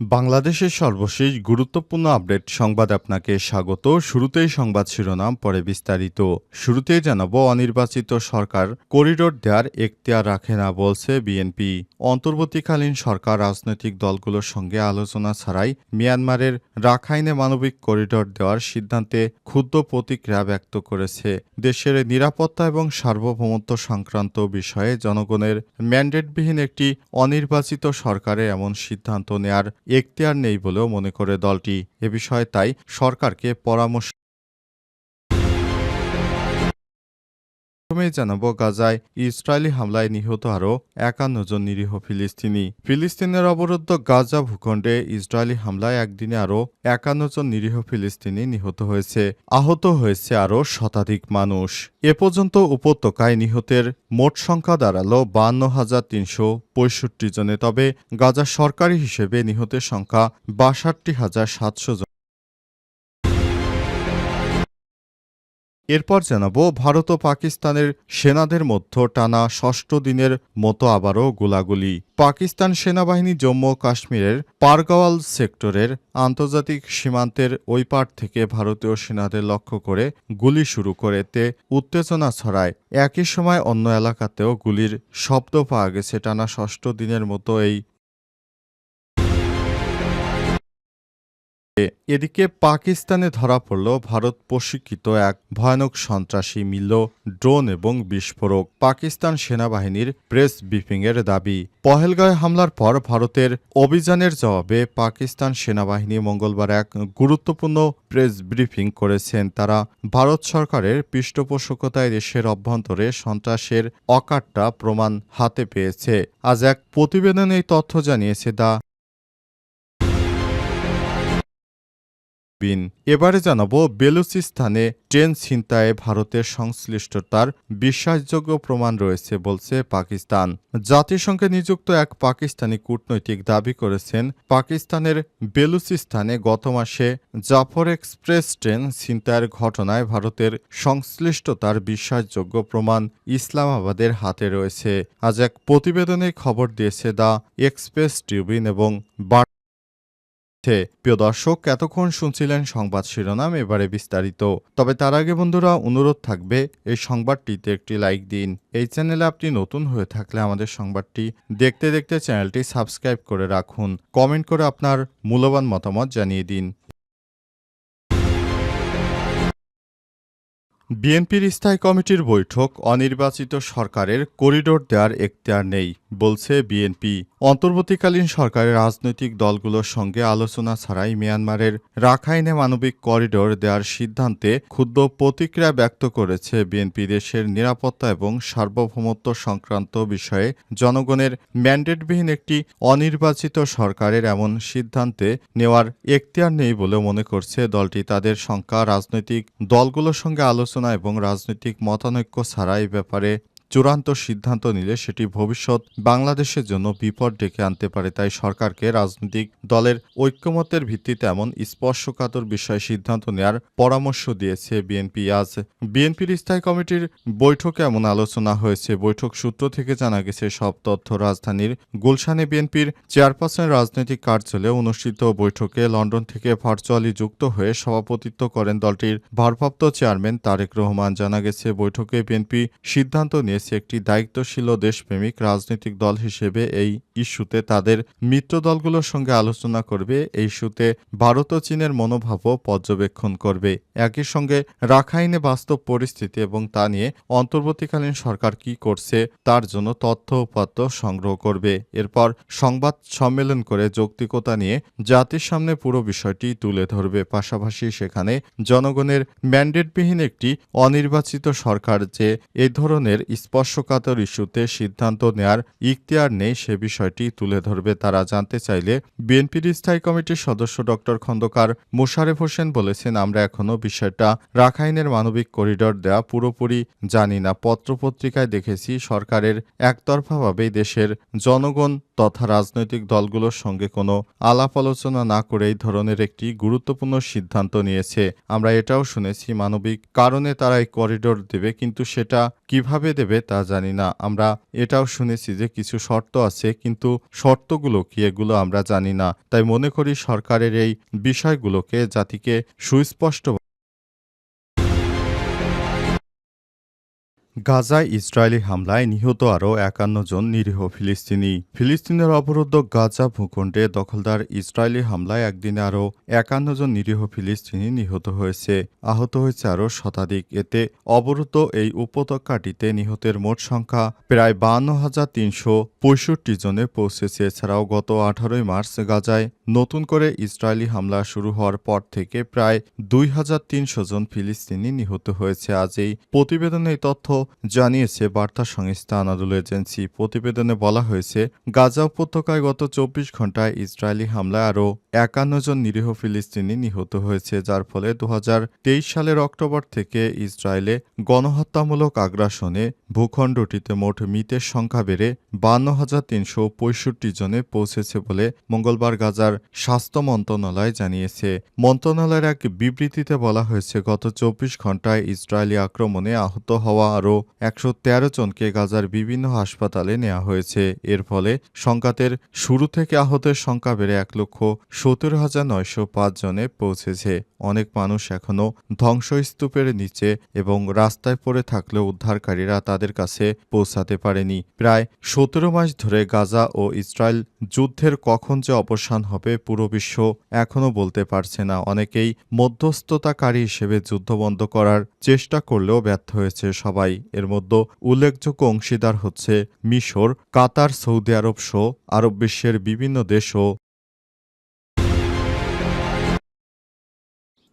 বাংলাদেশের সর্বশেষ গুরুত্বপূর্ণ আপডেট সংবাদ আপনাকে স্বাগত। শুরুতেই সংবাদ শিরোনাম, পরে বিস্তারিত। শুরুতেই জানাব, অনির্বাচিত সরকার করিডোর দেওয়ার এখতিয়ার রাখে না বলছে বিএনপি। অন্তর্বর্তীকালীন সরকার, রাজনৈতিক দলগুলোর সঙ্গে আলোচনা ছাড়াই মিয়ানমারের রাখাইনে মানবিক করিডোর দেওয়ার সিদ্ধান্তে ক্ষুদ্র প্রতিক্রিয়া ব্যক্ত করেছে। দেশের নিরাপত্তা এবং সার্বভৌমত্ব সংক্রান্ত বিষয়ে জনগণের ম্যান্ডেটবিহীন একটি অনির্বাচিত সরকারের এমন সিদ্ধান্ত নেয়ার এখতিয়ার নেই বলেও মনে করে দলটি। এ বিষয়ে তাই সরকারকে পরামর্শ প্রথমেই জানাব গাজায় ইসরায়েলি হামলায় নিহত আরও একান্ন জন নিরীহ ফিলিস্তিনি। ফিলিস্তিনের অবরুদ্ধ গাজা ভূখণ্ডে ইসরায়েলি হামলায় একদিনে আরও একান্ন জন নিরীহ ফিলিস্তিনি নিহত হয়েছে। আহত হয়েছে আরও শতাধিক মানুষ। এ পর্যন্ত উপত্যকায় নিহতের মোট সংখ্যা দাঁড়াল বান্ন হাজার তিনশো পঁয়ষট্টি জনে। তবে গাজা সরকারি হিসেবে নিহতের সংখ্যা বাষট্টি হাজার সাতশো জন। এরপর জানাব, ভারত ও পাকিস্তানের সেনাদের মধ্যে টানা ষষ্ঠ দিনের মতো আবারও গোলাগুলি। পাকিস্তান সেনাবাহিনী জম্মু কাশ্মীরের পারগাওয়াল সেক্টরের আন্তর্জাতিক সীমান্তের ওই পার থেকে ভারতীয় সেনাদের লক্ষ্য করে গুলি শুরু করে তে উত্তেজনা ছড়ায়। একই সময় অন্য এলাকাতেও গুলির শব্দ পাওয়া গেছে। টানা ষষ্ঠ দিনের মতো এই এদিকে পাকিস্তানে ধরা পড়ল ভারত প্রশিক্ষিত এক ভয়ানক সন্ত্রাসী মিলল ড্রোন এবং বিস্ফোরক। পাকিস্তান সেনাবাহিনীর প্রেস ব্রিফিংয়ের দাবি পহেলগাঁও হামলার পর ভারতের অভিযানের জবাবে পাকিস্তান সেনাবাহিনী মঙ্গলবার এক গুরুত্বপূর্ণ প্রেস ব্রিফিং করেছেন। তারা ভারত সরকারের পৃষ্ঠপোষকতায় দেশের অভ্যন্তরে সন্ত্রাসের অকাট্টা প্রমাণ হাতে পেয়েছে। আজ এক প্রতিবেদনে এই তথ্য জানিয়েছে দা বিন। এবারে জানাব বেলুচিস্তানে ট্রেন ছিনতায়ে ভারতের সংশ্লিষ্টতার বিশ্বাসযোগ্য প্রমাণ রয়েছে বলছে পাকিস্তান। জাতিসংঘে নিযুক্ত এক পাকিস্তানি কূটনৈতিক দাবি করেছেন, পাকিস্তানের বেলুচিস্তানে গত মাসে জাফর এক্সপ্রেস ট্রেন ছিনতাইয়ের ঘটনায় ভারতের সংশ্লিষ্টতার বিশ্বাসযোগ্য প্রমাণ ইসলামাবাদের হাতে রয়েছে। আজ এক প্রতিবেদনে খবর দিয়েছে দ্য এক্সপ্রেস ট্রিবিউন এবং মধ্যে প্রিয় দর্শক, এতক্ষণ শুনছিলেন সংবাদ শিরোনাম, এবারে বিস্তারিত। তবে তার আগে বন্ধুরা, অনুরোধ থাকবে, এই সংবাদটিতে একটি লাইক দিন। এই চ্যানেলে আপনি নতুন হয়ে থাকলে আমাদের সংবাদটি দেখতে দেখতে চ্যানেলটি সাবস্ক্রাইব করে রাখুন। কমেন্ট করে আপনার মূল্যবান মতামত জানিয়ে দিন। বিএনপির স্থায়ী কমিটির বৈঠক অনির্বাচিত সরকারের করিডোর দেওয়ার এখতিয়ার নেই, বলছে বিএনপি। অন্তর্বর্তীকালীন সরকারের রাজনৈতিক দলগুলোর সঙ্গে আলোচনা ছাড়াই মিয়ানমারের রাখাইনে মানবিক করিডোর দেওয়ার সিদ্ধান্তে ক্ষুদ্র প্রতিক্রিয়া ব্যক্ত করেছে বিএনপি দেশের নিরাপত্তা এবং সার্বভৌমত্ব সংক্রান্ত বিষয়ে জনগণের ম্যান্ডেটবিহীন একটি অনির্বাচিত সরকারের এমন সিদ্ধান্তে নেওয়ার এখতিয়ার নেই বলে মনে করছে দলটি। তাদের সংখ্যা রাজনৈতিক দলগুলোর সঙ্গে আলোচনা এবং রাজনৈতিক মতানৈক্য ছাড়া এই ব্যাপারে চূড়ান্ত সিদ্ধান্ত নিলে সেটি ভবিষ্যৎ বাংলাদেশের জন্য বিপদ ডেকে আনতে পারে। তাই সরকারকে রাজনৈতিক দলের ঐক্যমতের ভিত্তিতে এমন স্পর্শকাতর বিষয়ে সিদ্ধান্ত নেওয়ার পরামর্শ দিয়েছে বিএনপি। আজ বিএনপির স্থায়ী কমিটির বৈঠকে এমন আলোচনা হয়েছে। বৈঠক সূত্র থেকে জানা গেছে, সব তথ্য রাজধানীর গুলশানে বিএনপির চেয়ারপারসনের রাজনৈতিক কার্যালয়ে অনুষ্ঠিত বৈঠকে লন্ডন থেকে ভার্চুয়ালি যুক্ত হয়ে সভাপতিত্ব করেন দলটির ভারপ্রাপ্ত চেয়ারম্যান তারেক রহমান। জানা গেছে, বৈঠকে বিএনপি সিদ্ধান্ত নিয়ে নিয়েছে একটি দায়িত্বশীল দেশপ্রেমিক রাজনৈতিক দল হিসেবে এই ইস্যুতে তাদের মিত্র দলগুলোর সঙ্গে আলোচনা করবে। এই ইস্যুতে ভারত ও চীনের মনোভাবও পর্যবেক্ষণ করবে। একই সঙ্গে রাখাইনে বাস্তব পরিস্থিতি এবং তা নিয়ে অন্তর্বর্তীকালীন সরকার কি করছে তার জন্য তথ্য উপাত্ত সংগ্রহ করবে। এরপর সংবাদ সম্মেলন করে যৌক্তিকতা নিয়ে জাতির সামনে পুরো বিষয়টি তুলে ধরবে। পাশাপাশি সেখানে জনগণের ম্যান্ডেটবিহীন একটি অনির্বাচিত সরকার যে এই ধরনের স্পর্শকাতর ইস্যুতে সিদ্ধান্ত নেয়ার ইখতিয়ার নেই সে বিষয়টি তুলে ধরবে তারা জানতে চাইলে। বিএনপির স্থায়ী কমিটির সদস্য ড. খন্দকার মোশারেফ হোসেন বলেছেন, আমরা এখনও বিষয়টা রাখাইনের মানবিক করিডর দেয়া পুরোপুরি জানি না। পত্রপত্রিকায় দেখেছি, সরকারের একতরফাভাবেই দেশের জনগণ তথা রাজনৈতিক দলগুলোর সঙ্গে কোনো আলাপ আলোচনা না করে এই ধরনের একটি গুরুত্বপূর্ণ সিদ্ধান্ত নিয়েছে। আমরা এটাও শুনেছি, মানবিক কারণে তারা এই করিডোর দেবে, কিন্তু সেটা কীভাবে দেবে তা জানি না। আমরা এটাও শুনেছি যে কিছু শর্ত আছে, কিন্তু শর্তগুলো কি এগুলো আমরা জানি না। তাই মনে করি সরকারের এই বিষয়গুলোকে জাতিকে সুস্পষ্ট গাজায় ইসরায়েলি হামলায় নিহত আরও একান্ন জন নিরীহ ফিলিস্তিনি। ফিলিস্তিনের অবরুদ্ধ গাজা ভূখণ্ডে দখলদার ইসরায়েলি হামলায় একদিনে আরও একান্ন জন নিরীহ ফিলিস্তিনি নিহত হয়েছে। আহত হয়েছে আরও শতাধিক। এতে অবরুদ্ধ এই উপত্যকাটিতে নিহতের মোট সংখ্যা প্রায় বান্ন হাজার তিনশো পঁয়ষট্টি জনে পৌঁছেছে। এছাড়াও গত আঠারোই মার্চ গাজায় নতুন করে ইসরায়েলি হামলা শুরু হওয়ার পর থেকে প্রায় দুই হাজার তিনশো জন ফিলিস্তিনি নিহত হয়েছে। আজ এই প্রতিবেদনে তথ্য জানিয়েছে বার্তা সংস্থা আনাদুল এজেন্সি। প্রতিবেদনে বলা হয়েছে, গাজা উপত্যকায় গত চব্বিশ ঘন্টায় ইসরায়েলি হামলায় আরও একান্ন জন নিরীহ ফিলিস্তিনি নিহত হয়েছে, যার ফলে দু সালের অক্টোবর থেকে ইসরায়েলে গণহত্যামূলক আগ্রাসনে ভূখণ্ডটিতে মোট মৃতের সংখ্যা বেড়ে বান্ন হাজার তিনশো পঁয়ষট্টি জনে পৌঁছেছে বলে মঙ্গলবার গাজার স্বাস্থ্য মন্ত্রণালয় জানিয়েছে। মন্ত্রণালয়ের এক বিবৃতিতে বলা হয়েছে, গত চব্বিশ ঘন্টায় ইসরায়েলি আক্রমণে আহত হওয়া আরও তেরো জনকে গাজার বিভিন্ন হাসপাতালে নেওয়া হয়েছে। এর ফলে সংঘাতের শুরু থেকে আহতের সংখ্যা বেড়ে এক লক্ষ সতেরো হাজার নয়শো পাঁচ জনে পৌঁছেছে। অনেক মানুষ এখনও ধ্বংসস্তূপের নিচে এবং রাস্তায় পড়ে থাকলেও উদ্ধারকারীরা তাদের কাছে পৌঁছাতে পারেনি। প্রায় সতেরো মাস ধরে গাজা ও ইসরায়েল যুদ্ধের কখন যে অবসান হবে পুরো বিশ্ব এখনও বলতে পারছে না। অনেকেই মধ্যস্থতাকারী হিসেবে যুদ্ধ বন্ধ করার চেষ্টা করলেও ব্যর্থ হয়েছে সবাই। এর মধ্যে উল্লেখযোগ্য অংশীদার হচ্ছে মিশর কাতার সৌদি আরব সহ আরব বিশ্বের বিভিন্ন দেশও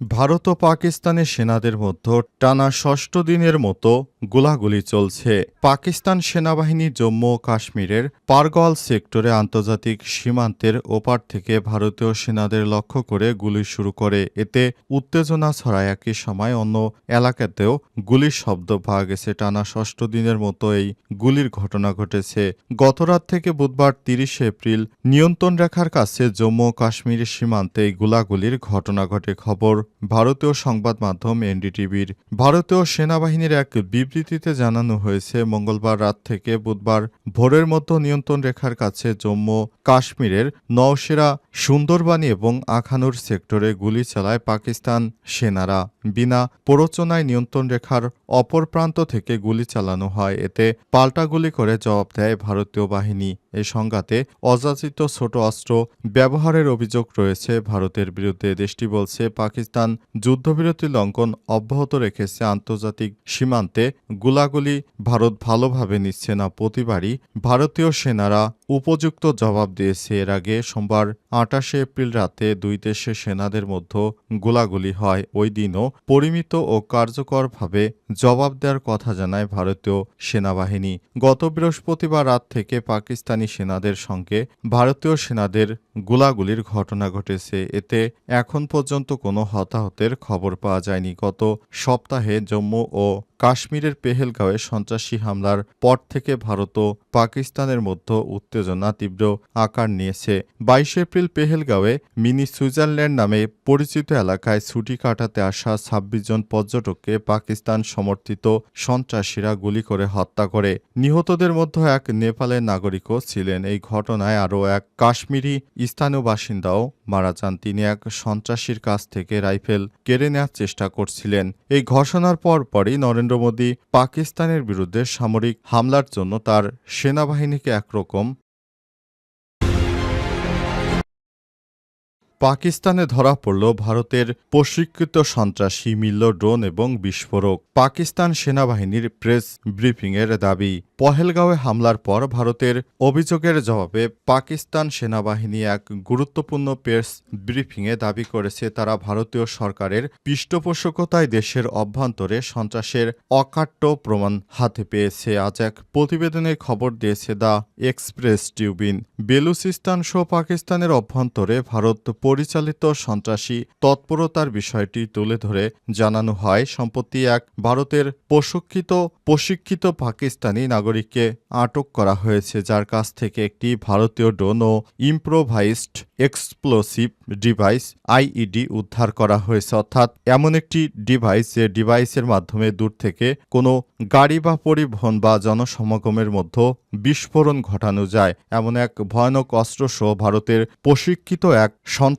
ভারত ও পাকিস্তানের সেনাদের মধ্যে টানা ষষ্ঠ দিনের মতো গোলাগুলি চলছে। পাকিস্তান সেনাবাহিনী জম্মু ও কাশ্মীরের পারগল সেক্টরে আন্তর্জাতিক সীমান্তের ওপার থেকে ভারতীয় সেনাদের লক্ষ্য করে গুলি শুরু করে। এতে উত্তেজনা ছড়ায় একই সময় অন্য এলাকাতেও গুলির শব্দ পাওয়া গেছে টানা ষষ্ঠ দিনের মতো এই গুলির ঘটনা ঘটেছে। গতরাত থেকে বুধবার তিরিশে এপ্রিল নিয়ন্ত্রণ রেখার কাছে জম্মু ও কাশ্মীরের সীমান্তে এই গোলাগুলির ঘটনা ঘটে খবর। ভারতীয় সংবাদ মাধ্যম এনডিটিভির ভারতীয় সেনাবাহিনীর এক বিবৃতিতে জানানো হয়েছে, মঙ্গলবার রাত থেকে বুধবার ভোরের মতো নিয়ন্ত্রণ রেখার কাছে জম্মু কাশ্মীরের নওশেরা সুন্দরবানি এবং আখানুর সেক্টরে গুলি চালায় পাকিস্তান সেনারা। বিনা প্ররোচনায় নিয়ন্ত্রণ রেখার অপর প্রান্ত থেকে গুলি চালানো হয়। এতে পাল্টা গুলি করে জবাব দেয় ভারতীয় বাহিনী। এ সংঘাতে অযাচিত ছোট অস্ত্র ব্যবহারের অভিযোগ রয়েছে। ভারতের বিরুদ্ধে দেশটি বলছে, পাকিস্তান যুদ্ধবিরতি লঙ্ঘন অব্যাহত রেখেছে। আন্তর্জাতিক সীমান্তে গুলাগুলি ভারত ভালোভাবে নিচ্ছে না। প্রতিবারই ভারতীয় সেনারা উপযুক্ত জবাব দিয়েছে। এর আগে সোমবার আটাশে এপ্রিল রাতে দুই দেশের সেনাদের মধ্যে গোলাগুলি হয়। ওই দিনও পরিমিত ও কার্যকরভাবে জবাব দেওয়ার কথা জানায় ভারতীয় সেনাবাহিনী। গত বৃহস্পতিবার রাত থেকে পাকিস্তানি সেনাদের সঙ্গে ভারতীয় সেনাদের গোলাগুলির ঘটনা ঘটেছে। এতে এখন পর্যন্ত কোনো হতাহতের খবর পাওয়া যায়নি। গত সপ্তাহে জম্মু ও কাশ্মীরের পেহেলগাঁওয়ে সন্ত্রাসী হামলার পর থেকে ভারত ও পাকিস্তানের মধ্যে উত্তেজনা তীব্র আকার নিয়েছে। বাইশে এপ্রিল পেহেলগাঁওয়ে মিনি সুইজারল্যান্ড নামে পরিচিত এলাকায় ছুটি কাটাতে আসা ছাব্বিশ জন পর্যটককে পাকিস্তান সমর্থিত সন্ত্রাসীরা গুলি করে হত্যা করে। নিহতদের মধ্যে এক নেপালের নাগরিকও ছিলেন। এই ঘটনায় আরও এক কাশ্মীরি স্থানীয় বাসিন্দাও মারা যান। তিনি এক সন্ত্রাসীর কাছ থেকে রাইফেল কেড়ে নেওয়ার চেষ্টা করছিলেন। এই ঘোষণার পর পরই নরেন্দ্র মোদী পাকিস্তানের বিরুদ্ধে সামরিক হামলার জন্য তার সেনাবাহিনীকে একরকম পাকিস্তানে ধরা পড়ল ভারতের প্রশিক্ষিত সন্ত্রাসী মিলল ড্রোন এবং বিস্ফোরক। পাকিস্তান সেনাবাহিনীর প্রেস ব্রিফিংয়ের দাবি, পহেলগাঁওয়ে হামলার পর ভারতের অভিযোগের জবাবে পাকিস্তান সেনাবাহিনী এক গুরুত্বপূর্ণ প্রেস ব্রিফিংয়ে দাবি করেছে, তারা ভারতীয় সরকারের পৃষ্ঠপোষকতায় দেশের অভ্যন্তরে সন্ত্রাসের অকাট্য প্রমাণ হাতে পেয়েছে। আজ এক প্রতিবেদনে খবর দিয়েছে, দ্য এক্সপ্রেস টিউবিন বেলুচিস্তান সহ পাকিস্তানের অভ্যন্তরে ভারত পরিচালিত সন্ত্রাসী তৎপরতার বিষয়টি তুলে ধরে জানানো হয়, সম্প্রতি এক ভারতের প্রশিক্ষিত প্রশিক্ষিত পাকিস্তানি নাগরিককে আটক করা হয়েছে, যার কাছ থেকে একটি ভারতীয় ড্রোন ও ইম্প্রোভাইজড এক্সপ্লোসিভ ডিভাইস আইইডি উদ্ধার করা হয়েছে। অর্থাৎ এমন একটি ডিভাইস যে ডিভাইসের মাধ্যমে দূর থেকে কোনো গাড়ি বা পরিবহন বা জনসমাগমের মধ্যে বিস্ফোরণ ঘটানো যায়। এমন এক ভয়ানক অস্ত্রসহ ভারতের প্রশিক্ষিত এক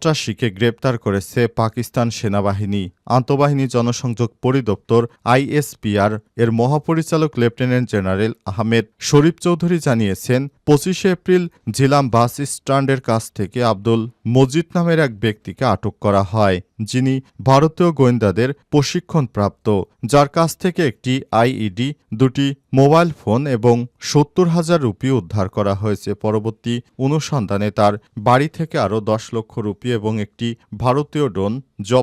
সন্ত্রাসীকে গ্রেপ্তার করেছে পাকিস্তান সেনাবাহিনী আন্তঃবাহিনী জনসংযোগ পরিদপ্তর আইএসপিআর এর মহাপরিচালক লেফটেন্যান্ট জেনারেল আহমেদ শরীফ চৌধুরী জানিয়েছেন পঁচিশে এপ্রিল ঝিলাম বাস স্ট্যান্ডের কাছ থেকে আব্দুল মজিদ নামের এক ব্যক্তিকে আটক করা হয় যিনি ভারতীয় গোয়েন্দাদের প্রশিক্ষণপ্রাপ্ত, যার কাছ থেকে একটি আইইডি, দুটি মোবাইল ফোন এবং সত্তর হাজার রুপি উদ্ধার করা হয়েছে। পরবর্তী অনুসন্ধানে তার বাড়ি থেকে আরও দশ লক্ষ রুপি এবং একটি ভারতীয় ড্রোন জব্দ